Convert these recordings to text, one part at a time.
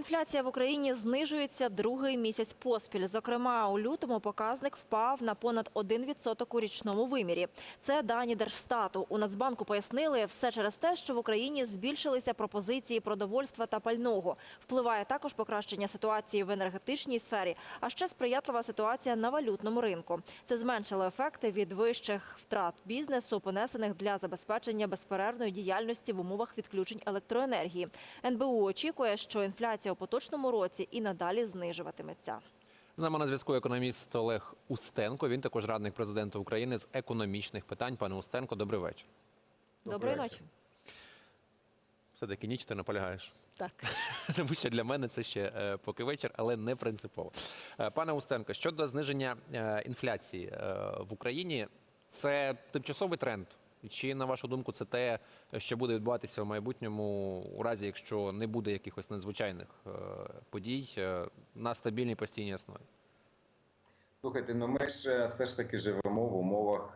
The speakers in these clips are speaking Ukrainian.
інфляція в Україні знижується другий місяць поспіль. Зокрема, у лютому показник впав на понад 1% у річному вимірі. Це дані Держстату. У Нацбанку пояснили все через те, що в Україні збільшилися пропозиції продовольства та пального. Впливає також покращення ситуації в енергетичній сфері, а ще сприятлива ситуація на валютному ринку. Це зменшило ефекти від вищих втрат бізнесу, понесених для забезпечення безперервної діяльності в умовах відключень електроенергії. НБУ очікує, що інфляція у поточному році і надалі знижуватиметься. З нами на зв'язку економіст Олег Устенко. Він також радник президента України з економічних питань. Пане Устенко, добрий вечір. Доброї ночі. Все-таки ніч ти наполягаєш. Так. Тому що для мене це ще е, поки вечір, але не принципово. Е, Пане Устенко, щодо зниження е, інфляції е, в Україні, це тимчасовий тренд. Чи на вашу думку, це те, що буде відбуватися в майбутньому, у разі якщо не буде якихось надзвичайних е, подій е, на стабільній постійній основі? Слухайте, ну ми ж е, все ж таки живемо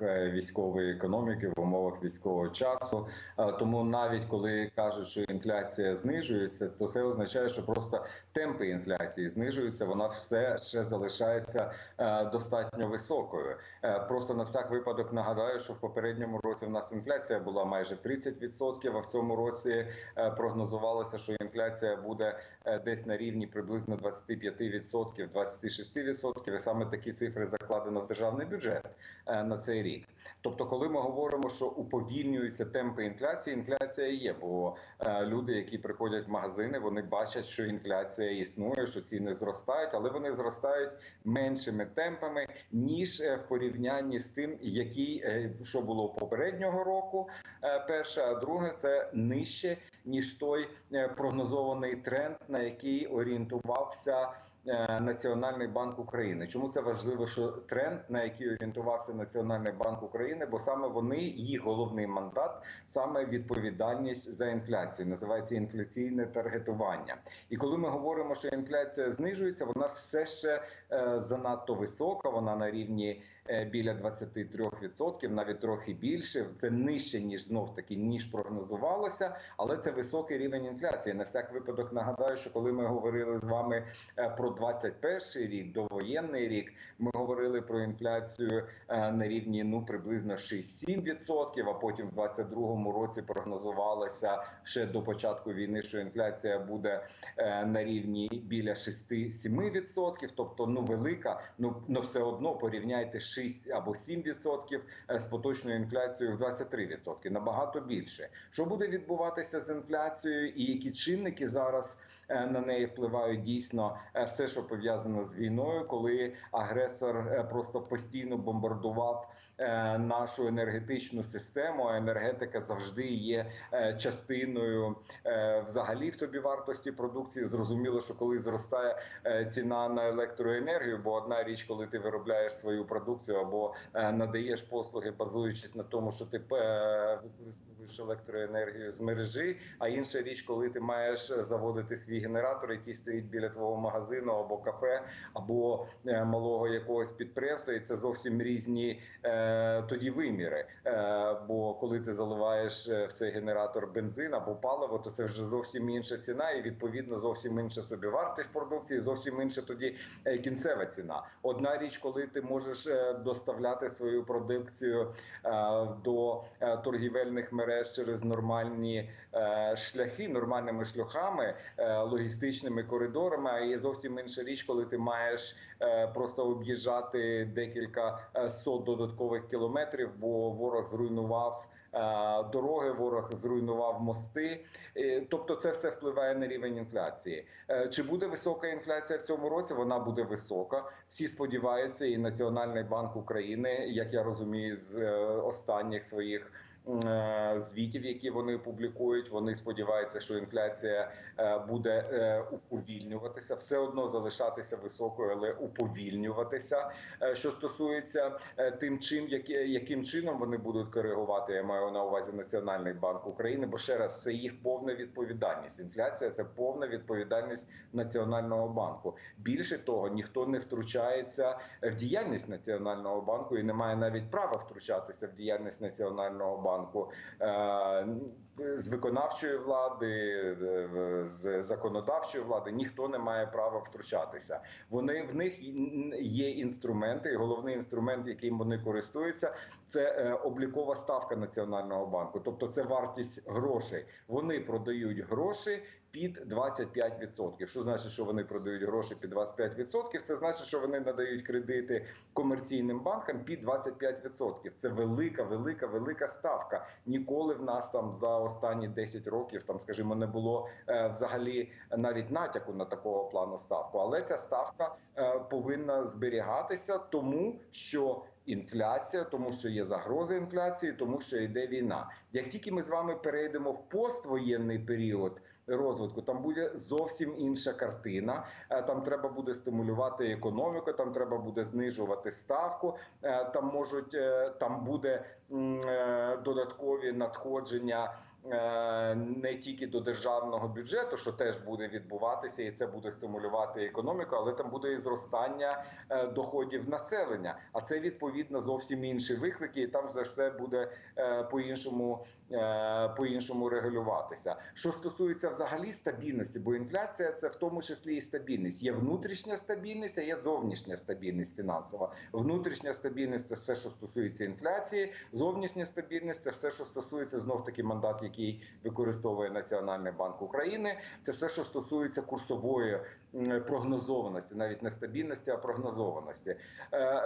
умовах е, військової економіки, в умовах військового часу. Е, Тому навіть коли кажуть, що інфляція знижується, то це означає, що просто темпи інфляції знижуються. Вона все ще залишається е, достатньо високою. Просто на всяк випадок нагадаю, що в попередньому році в нас інфляція була майже 30%, а в цьому році прогнозувалося, що інфляція буде десь на рівні приблизно 25%, 26%. І саме такі цифри закладено в державний бюджет на цей рік. Тобто, коли ми говоримо, що уповільнюються темпи інфляції, інфляція є, бо е, люди, які приходять в магазини, вони бачать, що інфляція існує, що ціни зростають, але вони зростають меншими темпами ніж е, в порівнянні з тим, які е, що було попереднього року. Перше, а друге це нижче ніж той прогнозований тренд, на який орієнтувався. Е, Національний банк України. Чому це важливо? Що тренд, на який орієнтувався Національний банк України, бо саме вони їх головний мандат, саме відповідальність за інфляцію, називається інфляційне таргетування. І коли ми говоримо, що інфляція знижується, вона все ще е, занадто висока. Вона на рівні біля 23%, навіть трохи більше. Це нижче ніж знов таки ніж прогнозувалося, але це високий рівень інфляції. На всяк випадок нагадаю, що коли ми говорили з вами е, про 21 рік, довоєнний рік, ми говорили про інфляцію е, на рівні ну приблизно 6-7%, а потім в 22-му році прогнозувалося ще до початку війни, що інфляція буде е, на рівні біля 6-7%, тобто ну велика, ну но все одно порівняйте 6 або 7% е, з поточною інфляцією в 23%, набагато більше. Що буде відбуватися з інфляцією, і які чинники зараз на неї впливають дійсно е, все, що пов'язано з війною, коли агресор е, просто постійно бомбардував е, нашу енергетичну систему. а Енергетика завжди є е, частиною е, взагалі в собівартості продукції. Зрозуміло, що коли зростає е, ціна на електроенергію, бо одна річ, коли ти виробляєш свою продукцію або е, надаєш послуги, базуючись на тому, що ти е, використовуєш електроенергію з мережі. А інша річ, коли ти маєш заводити свій генератор, який стоїть біля твого магазину або кафе, або е, малого якогось підприємства, і це зовсім різні е, тоді виміри. Е, бо коли ти заливаєш в цей генератор бензин або паливо, то це вже зовсім інша ціна, і відповідно зовсім інша собівартість продукції, зовсім інша тоді кінцева ціна. Одна річ, коли ти можеш доставляти свою продукцію до торгівельних мереж через нормальні шляхи, нормальними шляхами, логістичними коридорами. А є зовсім інша річ, коли ти маєш е, просто об'їжджати декілька е, сот додаткових кілометрів, бо ворог зруйнував. е, Дороги ворог зруйнував мости, тобто це все впливає на рівень інфляції. Чи буде висока інфляція в цьому році? Вона буде висока. Всі сподіваються, і Національний банк України, як я розумію, з останніх своїх звітів, які вони публікують. Вони сподіваються, що інфляція е, буде е, уповільнюватися, все одно залишатися високою, але уповільнюватися. Е, Що стосується е, тим, чим яким чином вони будуть коригувати, я маю на увазі Національний банк України. Бо ще раз це їх повна відповідальність. Інфляція це повна відповідальність Національного банку. Більше того, ніхто не втручається в діяльність Національного банку і не має навіть права втручатися в діяльність Національного банку. Банку. Е, З виконавчої влади, е, з законодавчої влади ніхто не має права втручатися. Вони в них є інструменти, і головний інструмент, яким вони користуються, це е, облікова ставка національного банку, тобто це вартість грошей. Вони продають гроші під 25%. Що значить, що вони продають гроші під 25%? Це значить, що вони надають кредити комерційним банкам під 25%. Це велика, велика, велика ставка. Ніколи в нас там за останні 10 років, там, скажімо, не було е, взагалі навіть натяку на такого плану ставку. Але ця ставка е, повинна зберігатися, тому що інфляція, тому що є загроза інфляції, тому що йде війна. Як тільки ми з вами перейдемо в поствоєнний період. Розвитку там буде зовсім інша картина. Е, Там треба буде стимулювати економіку, там треба буде знижувати ставку. е, Там можуть е, там буде додаткові надходження. Е, Не тільки до державного бюджету, що теж буде відбуватися, і це буде стимулювати економіку, але там буде і зростання е, доходів населення. А це відповідно зовсім інші виклики, і там за все буде е, по-іншому е, по-іншому регулюватися. Що стосується взагалі стабільності, бо інфляція це в тому числі і стабільність. Є внутрішня стабільність, а є зовнішня стабільність фінансова. Внутрішня стабільність це все, що стосується інфляції. Зовнішня стабільність це все, що стосується знов таки мандат, який використовує Національний банк України. Це все, що стосується курсової прогнозованості, навіть не стабільності, а прогнозованості. Е,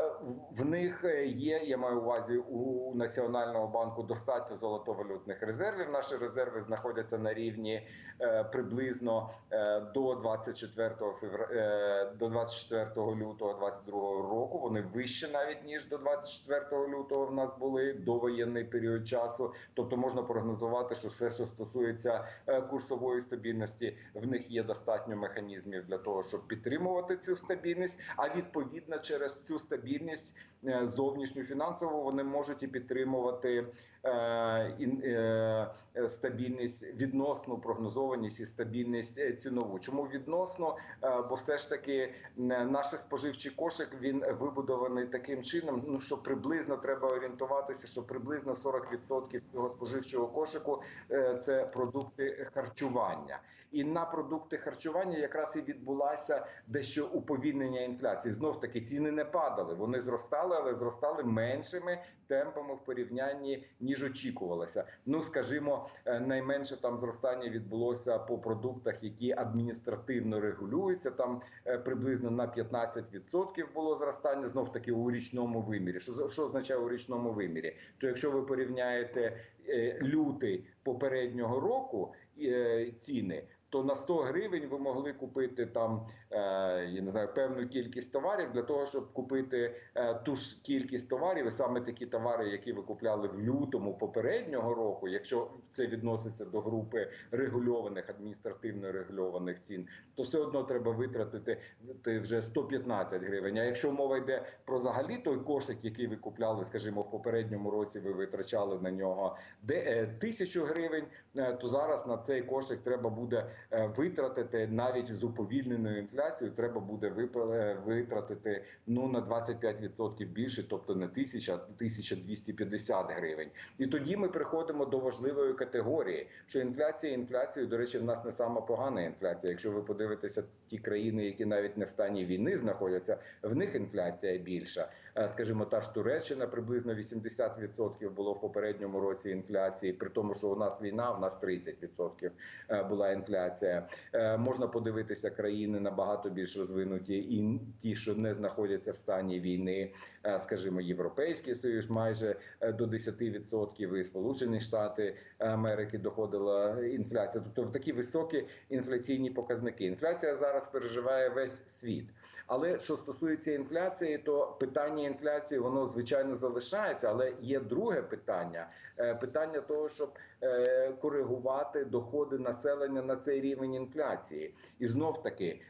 В них є, я маю увазі, у Національного банку достатньо золотовалютних резервів. Наші резерви знаходяться на рівні е, приблизно е, до 24 февр... е, до 24 лютого 22 року. Вони вище навіть ніж до 24 лютого в нас були довоєнний період часу. Тобто можна прогнозувати, що все, що стосується е, курсової стабільності, в них є достатньо механізмів для того, щоб підтримувати цю стабільність. А відповідно через цю стабільність е, зовнішню фінансову вони можуть і підтримувати е, е, стабільність, відносну прогнозованість і стабільність цінову. Чому відносно? Бо все ж таки наш споживчий кошик він вибудований таким чином, ну що приблизно треба орієнтуватися, що приблизно 40% цього споживчого кошику це продукти харчування. І на продукти харчування якраз і відбулася дещо уповільнення інфляції. Знов таки ціни не падали, вони зростали, але зростали меншими темпами в порівнянні ніж очікувалося. Ну скажімо, е, найменше там зростання відбулося по продуктах, які адміністративно регулюються. Там е, приблизно на 15% було зростання. Знов таки у річному вимірі. Що що означає у річному вимірі? Що якщо ви порівняєте е, лютий попереднього року ціни. То на 100 гривень ви могли купити там е, я не знаю певну кількість товарів для того, щоб купити е, ту ж кількість товарів, і саме такі товари, які ви купляли в лютому попереднього року, якщо це відноситься до групи регульованих адміністративно регульованих цін, то все одно треба витратити ти вже 115 гривень. А якщо мова йде про взагалі той кошик, який ви купляли, скажімо, в попередньому році, ви витрачали на нього де е, тисячу гривень, то зараз на цей кошик треба буде витратити навіть з уповільненою інфляцією. Треба буде е, витратити ну на 25% більше, тобто не тисяча, а 1250 гривень. І тоді ми приходимо до важливої категорії, що інфляція інфляцією, до речі, в нас не сама погана інфляція. Якщо ви подивитеся ті країни, які навіть не в стані війни знаходяться, в них інфляція більша. Е, Скажімо, та ж Туреччина приблизно 80% було в попередньому році інфляції, при тому, що у нас війна, у нас 30% е, була інфляція. Е, Можна подивитися країни набагато більш розвинуті, і ті, що не знаходяться в стані війни, Е, скажімо, Європейський Союз майже е, до 10%, і Сполучені Штати Америки доходила інфляція. Тобто такі високі інфляційні показники. Інфляція зараз переживає весь світ. Але що стосується інфляції, то питання інфляції воно звичайно залишається. Але є друге питання: Е, питання того, щоб е, коригувати доходи населення на цей рівень інфляції, і знов таки.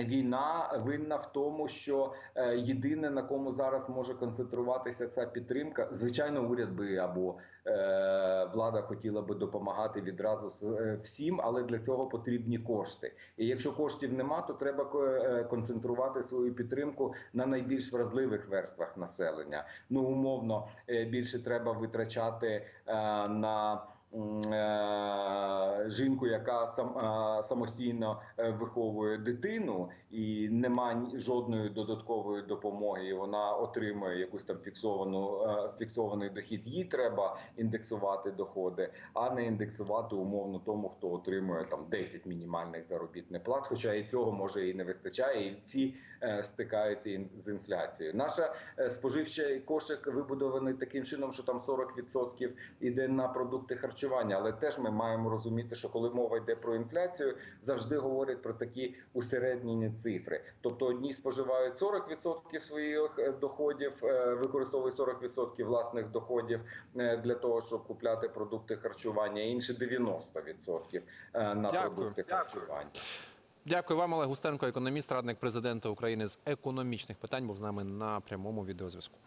Війна винна в тому, що е, єдине на кому зараз може концентруватися ця підтримка, звичайно, уряд би або е, влада хотіла би допомагати відразу е, всім, але для цього потрібні кошти. І якщо коштів нема, то треба е, концентрувати свою підтримку на найбільш вразливих верствах населення. Ну умовно більше треба витрачати е, на. Е, Жінку, яка сам е, самостійно е, виховує дитину, і нема жодної додаткової допомоги. Вона отримує якусь там фіксовану фіксований дохід. Їй треба індексувати доходи, а не індексувати умовно тому, хто отримує там 10 мінімальних заробітних плат. Хоча і цього може і не вистачає, і ці стикаються з інфляцією. Наша споживчий кошик вибудований таким чином, що там 40% іде на продукти харчування. Але теж ми маємо розуміти, що коли мова йде про інфляцію, завжди говорять про такі усереднені цифри. Тобто одні споживають 40% своїх е, доходів, е, використовують 40% власних доходів е, для того, щоб купляти продукти харчування, інші 90% е, на Дякую. продукти харчування. Дякую вам, Олег Густенко, економіст, радник президента України з економічних питань, був з нами на прямому відеозв'язку.